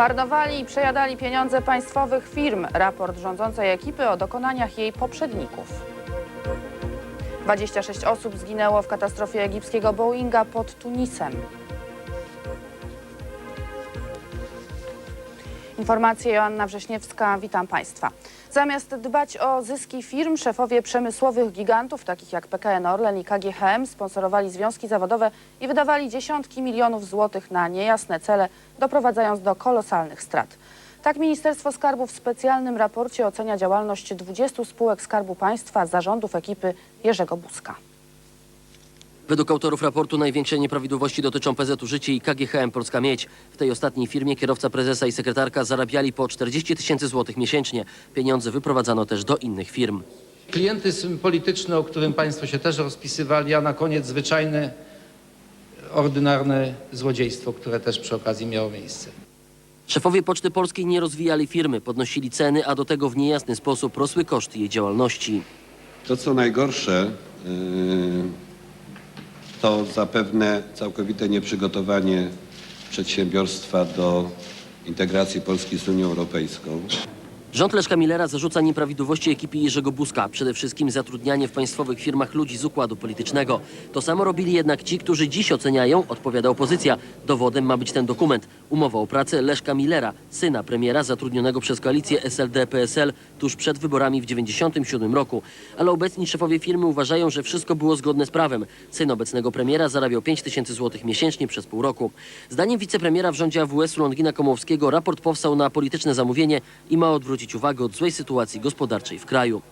Marnowali i przejadali pieniądze państwowych firm. Raport rządzącej ekipy o dokonaniach jej poprzedników. 26 osób zginęło w katastrofie egipskiego Boeinga pod Tunisem. Informacje Joanna Wrześniewska, witam Państwa. Zamiast dbać o zyski firm, szefowie przemysłowych gigantów takich jak PKN Orlen i KGHM sponsorowali związki zawodowe i wydawali dziesiątki milionów złotych na niejasne cele, doprowadzając do kolosalnych strat. Tak Ministerstwo Skarbu w specjalnym raporcie ocenia działalność 20 spółek Skarbu Państwa zarządów ekipy Jerzego Buzka. Według autorów raportu największe nieprawidłowości dotyczą PZU Życie i KGHM Polska Miedź. W tej ostatniej firmie kierowca prezesa i sekretarka zarabiali po 40 tysięcy złotych miesięcznie. Pieniądze wyprowadzano też do innych firm. Klientyzm polityczny, o którym Państwo się też rozpisywali, a na koniec zwyczajne, ordynarne złodziejstwo, które też przy okazji miało miejsce. Szefowie Poczty Polskiej nie rozwijali firmy, podnosili ceny, a do tego w niejasny sposób rosły koszty jej działalności. To, co najgorsze, yy, to zapewne całkowite nieprzygotowanie przedsiębiorstwa do integracji Polski z Unią Europejską. Rząd Leszka Millera zarzuca nieprawidłowości ekipie Jerzego Buzka. Przede wszystkim zatrudnianie w państwowych firmach ludzi z układu politycznego. To samo robili jednak ci, którzy dziś oceniają, odpowiada opozycja. Dowodem ma być ten dokument. Umowa o pracę Leszka Millera, syna premiera zatrudnionego przez koalicję SLD-PSL tuż przed wyborami w 1997 roku. Ale obecni szefowie firmy uważają, że wszystko było zgodne z prawem. Syn obecnego premiera zarabiał 5 tysięcy złotych miesięcznie przez pół roku. Zdaniem wicepremiera w rządzie AWS-u Longina Komowskiego raport powstał na polityczne zamówienie i ma odwrócić uwagę od złej sytuacji gospodarczej w kraju.